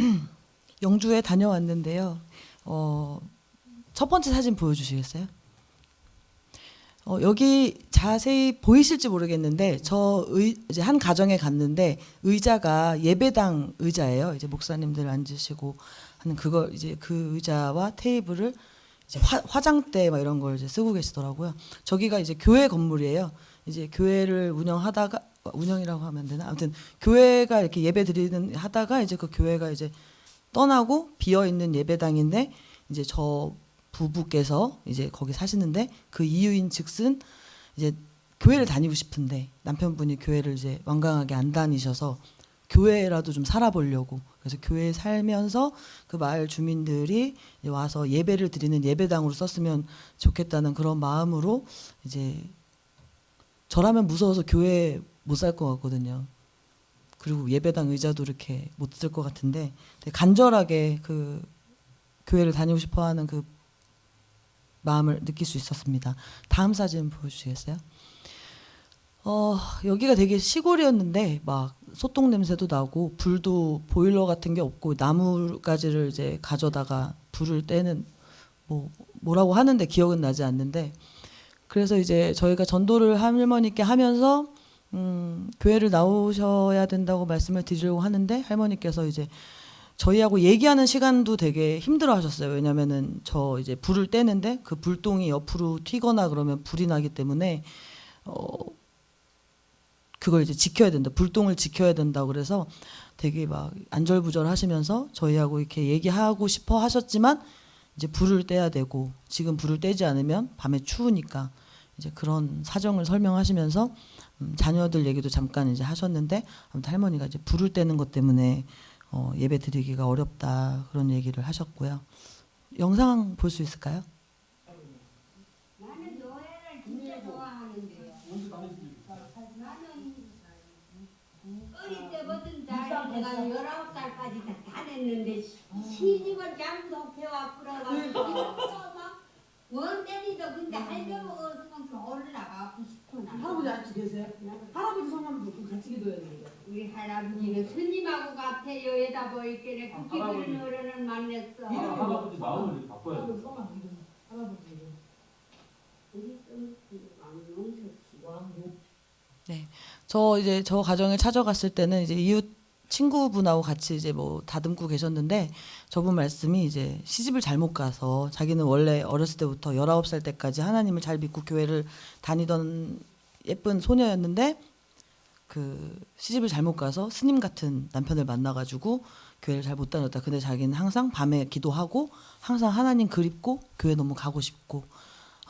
영주에 다녀왔는데요. 어, 첫 번째 사진 보여주시겠어요? 어, 여기 자세히 보이실지 모르겠는데 저 의, 이제 한 가정에 갔는데 의자가 예배당 의자예요. 이제 목사님들 앉으시고 하는 그거 이제 그 의자와 테이블을 이제 화, 화장대 막 이런 걸 이제 쓰고 계시더라고요. 저기가 이제 교회 건물이에요. 이제 교회를 운영하다가 운영이라고 하면 안 되나? 아무튼 교회가 이렇게 예배 드리는 하다가 이제 그 교회가 이제 떠나고 비어 있는 예배당인데 이제 저 부부께서 이제 거기 사시는데 그 이유인 즉슨 이제 교회를 다니고 싶은데 남편분이 교회를 이제 완강하게 안 다니셔서 교회라도 좀 살아보려고 그래서 교회에 살면서 그 마을 주민들이 와서 예배를 드리는 예배당으로 썼으면 좋겠다는 그런 마음으로 이제 저라면 무서워서 교회 못 살 것 같거든요. 그리고 예배당 의자도 이렇게 못 쓸 것 같은데 간절하게 그 교회를 다니고 싶어 하는 그 마음을 느낄 수 있었습니다. 다음 사진 보여주시겠어요? 어 여기가 되게 시골이었는데 막 소똥 냄새도 나고 불도 보일러 같은 게 없고 나무가지를 이제 가져다가 불을 떼는 뭐 뭐라고 하는데 기억은 나지 않는데 그래서 이제 저희가 전도를 할머니께 하면서 음, 교회를 나오셔야 된다고 말씀을 드리려고 하는데 할머니께서 이제 저희하고 얘기하는 시간도 되게 힘들어 하셨어요. 왜냐면은 저 이제 불을 떼는데 그 불똥이 옆으로 튀거나 그러면 불이 나기 때문에 어 그걸 이제 지켜야 된다. 불똥을 지켜야 된다. 그래서 되게 막 안절부절 하시면서 저희하고 이렇게 얘기하고 싶어 하셨지만 이제 불을 떼야 되고 지금 불을 떼지 않으면 밤에 추우니까 이제 그런 사정을 설명하시면서 음, 자녀들 얘기도 잠깐 이제 하셨는데 아무튼 할머니가 이제 불을 떼는 것 때문에 어, 예배 드리기가 어렵다 그런 얘기를 하셨고요. 영상 볼 수 있을까요? 나는 노래를 진짜 좋아하는데요. 나는 어릴 때부터 다 내가 열아홉 살까지 다 다녔는데 시집을 장도 배워 풀어가지고 막 원때리도 근데 할배 먹었으면 좀 올라가고 싶어 나. 할아버지 같이 계세요? 할아버지 성함도 그 같이 기도해야 되는데. 우리 할아버지는 스님하고 같아요. 여다 보이길래 아, 그렇게 할아버지. 그런 어른을 만났어. 이름이 아, 할아버지 마음을 바꿔야 돼. 할아버지 성함 이름. 할아버지 이름. 우리 좀 왕용석 씨. 왕요. 저 이제 저 가정을 찾아갔을 때는 이제 이웃 친구분하고 같이 이제 뭐 다듬고 계셨는데 저분 말씀이 이제 시집을 잘못 가서 자기는 원래 어렸을 때부터 19살 때까지 하나님을 잘 믿고 교회를 다니던 예쁜 소녀였는데 그 시집을 잘못 가서 스님 같은 남편을 만나 가지고 교회를 잘 못 다녔다. 근데 자기는 항상 밤에 기도하고 항상 하나님 그립고 교회 너무 가고 싶고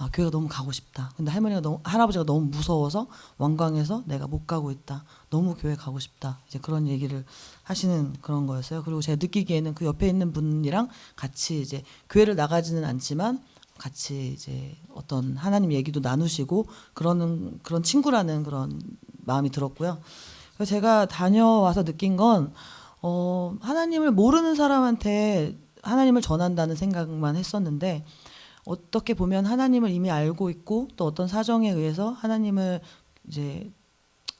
아, 교회가 너무 가고 싶다. 근데 할머니가 너무 할아버지가 너무 무서워서 완강해서 내가 못 가고 있다. 너무 교회 가고 싶다. 이제 그런 얘기를 하시는 그런 거였어요. 그리고 제가 느끼기에는 그 옆에 있는 분이랑 같이 이제 교회를 나가지는 않지만 같이 이제 어떤 하나님 얘기도 나누시고 그러는 그런 친구라는 그런 마음이 들었고요. 그래서 제가 다녀와서 느낀 건 어, 하나님을 모르는 사람한테 하나님을 전한다는 생각만 했었는데 어떻게 보면 하나님을 이미 알고 있고 또 어떤 사정에 의해서 하나님을 이제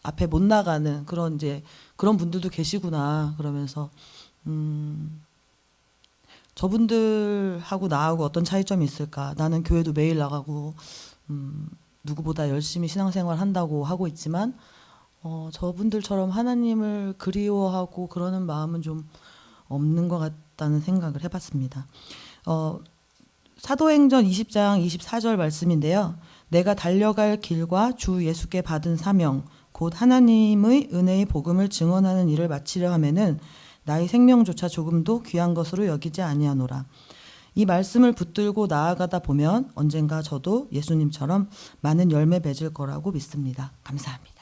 앞에 못 나가는 그런 이제 그런 분들도 계시구나 그러면서 음 저분들하고 나하고 어떤 차이점이 있을까 나는 교회도 매일 나가고 음 누구보다 열심히 신앙생활 한다고 하고 있지만 어 저분들처럼 하나님을 그리워하고 그러는 마음은 좀 없는 것 같다는 생각을 해봤습니다. 어 사도행전 20장 24절 말씀인데요. 내가 달려갈 길과 주 예수께 받은 사명 곧 하나님의 은혜의 복음을 증언하는 일을 마치려 하면은 나의 생명조차 조금도 귀한 것으로 여기지 아니하노라. 이 말씀을 붙들고 나아가다 보면 언젠가 저도 예수님처럼 많은 열매 맺을 거라고 믿습니다. 감사합니다.